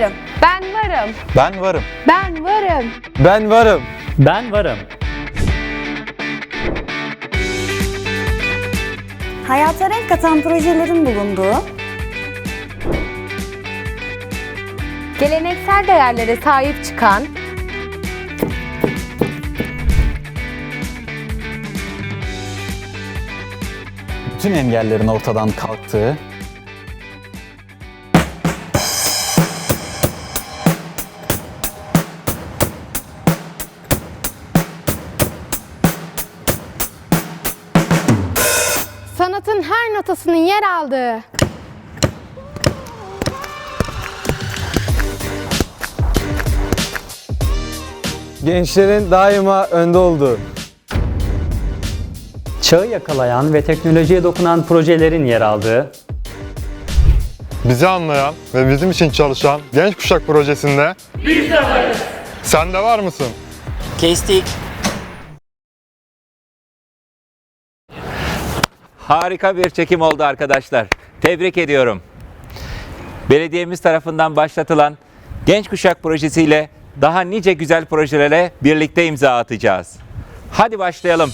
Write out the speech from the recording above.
varım. Ben varım. Ben varım. Ben varım. Ben varım. Hayata renk katan projelerin bulunduğu, Geleneksel değerlere sahip çıkan, Bütün engellerin ortadan kalktığı, sanatın her notasının yer aldığı, Gençlerin daima önde olduğu. Çağı yakalayan ve teknolojiye dokunan projelerin yer aldığı, Bizi anlayan ve bizim için çalışan Genç Kuşak Projesi'nde Biz de varız. Sen de var mısın? Kestik. Harika bir çekim oldu arkadaşlar. Tebrik ediyorum. Belediyemiz tarafından başlatılan Genç Kuşak projesiyle daha nice güzel projelere birlikte imza atacağız. Hadi başlayalım.